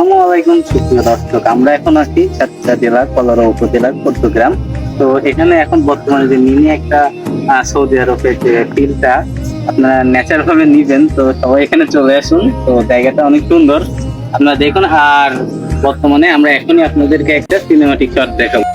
আসসালামু আলাইকুম সুপ্রিয় দর্শক আমরা এখন আছি সাতক্ষীরা জেলার কলারা উপজেলার চট্টগ্রাম তো এখানে এখন বর্তমানে যে মিনি একটা আহ, সৌদি আরবের যে ফিল্ডটা আপনারা ন্যাচারাল ভাবে নিবেন। তো সবাই এখানে চলে আসুন। তো জায়গাটা অনেক সুন্দর। আপনারা দেখুন আর বর্তমানে আমরা এখনই আপনাদেরকে একটা সিনেমাটিক শট দেখাবো।